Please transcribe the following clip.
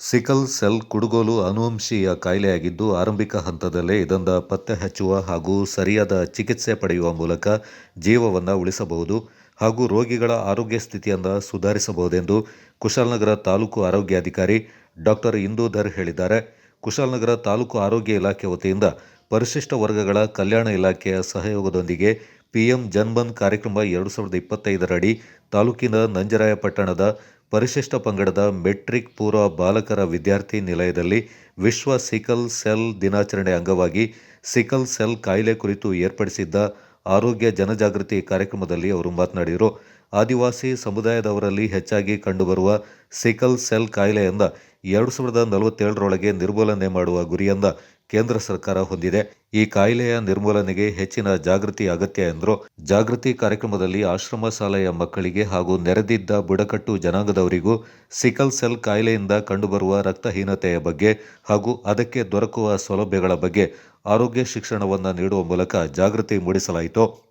Sickle cell ಕುಡುಗೋಲು ಅನುವಂಶೀಯ ಕಾಯಿಲೆಯಾಗಿದ್ದು ಆರಂಭಿಕ ಹಂತದಲ್ಲೇ ಇದನ್ನು ಪತ್ತೆ ಹಚ್ಚುವ ಹಾಗೂ ಸರಿಯಾದ ಚಿಕಿತ್ಸೆ ಪಡೆಯುವ ಮೂಲಕ ಜೀವವನ್ನು ಉಳಿಸಬಹುದು ಹಾಗೂ ರೋಗಿಗಳ ಆರೋಗ್ಯ ಸ್ಥಿತಿಯನ್ನು ಸುಧಾರಿಸಬಹುದೆಂದು ಕುಶಾಲನಗರ ತಾಲೂಕು ಆರೋಗ್ಯಾಧಿಕಾರಿ ಡಾಕ್ಟರ್ ಇಂದೂಧರ್ ಹೇಳಿದ್ದಾರೆ. ಕುಶಾಲನಗರ ತಾಲೂಕು ಆರೋಗ್ಯ ಇಲಾಖೆ ವತಿಯಿಂದ ಪರಿಶಿಷ್ಟ ವರ್ಗಗಳ ಕಲ್ಯಾಣ ಇಲಾಖೆಯ ಸಹಯೋಗದೊಂದಿಗೆ ಪಿಎಂ ಜನ್ಮನ್ ಕಾರ್ಯಕ್ರಮ ಎರಡು ಸಾವಿರದ ಇಪ್ಪತ್ತೈದರಡಿ ತಾಲೂಕಿನ ನಂಜರಾಯ ಪಟ್ಟಣದ ಪರಿಶಿಷ್ಟ ಪಂಗಡದ ಮೆಟ್ರಿಕ್ ಪೂರ್ವ ಬಾಲಕರ ವಿದ್ಯಾರ್ಥಿ ನಿಲಯದಲ್ಲಿ ವಿಶ್ವ ಸಿಕಲ್ ಸೆಲ್ ದಿನಾಚರಣೆ ಅಂಗವಾಗಿ ಸಿಕಲ್ ಸೆಲ್ ಕಾಯಿಲೆ ಕುರಿತು ಏರ್ಪಡಿಸಿದ್ದ ಆರೋಗ್ಯ ಜನಜಾಗೃತಿ ಕಾರ್ಯಕ್ರಮದಲ್ಲಿ ಅವರು ಮಾತನಾಡಿದರು. ಆದಿವಾಸಿ ಸಮುದಾಯದವರಲ್ಲಿ ಹೆಚ್ಚಾಗಿ ಕಂಡುಬರುವ ಸಿಕಲ್ ಸೆಲ್ ಕಾಯಿಲೆಯಿಂದ ಎರಡು ಸಾವಿರದ ನಲವತ್ತೇಳರೊಳಗೆ ನಿರ್ಮೂಲನೆ ಮಾಡುವ ಗುರಿಯನ್ನ ಕೇಂದ್ರ ಸರ್ಕಾರ ಹೊಂದಿದೆ. ಈ ಕಾಯಿಲೆಯ ನಿರ್ಮೂಲನೆಗೆ ಹೆಚ್ಚಿನ ಜಾಗೃತಿ ಅಗತ್ಯ ಎಂದರು. ಜಾಗೃತಿ ಕಾರ್ಯಕ್ರಮದಲ್ಲಿ ಆಶ್ರಮ ಶಾಲೆಯ ಮಕ್ಕಳಿಗೆ ಹಾಗೂ ನೆರೆದಿದ್ದ ಬುಡಕಟ್ಟು ಜನಾಂಗದವರಿಗೂ ಸಿಕಲ್ ಸೆಲ್ ಕಾಯಿಲೆಯಿಂದ ಕಂಡುಬರುವ ರಕ್ತಹೀನತೆಯ ಬಗ್ಗೆ ಹಾಗೂ ಅದಕ್ಕೆ ದೊರಕುವ ಸೌಲಭ್ಯಗಳ ಬಗ್ಗೆ ಆರೋಗ್ಯ ಶಿಕ್ಷಣವನ್ನು ನೀಡುವ ಮೂಲಕ ಜಾಗೃತಿ ಮೂಡಿಸಲಾಯಿತು.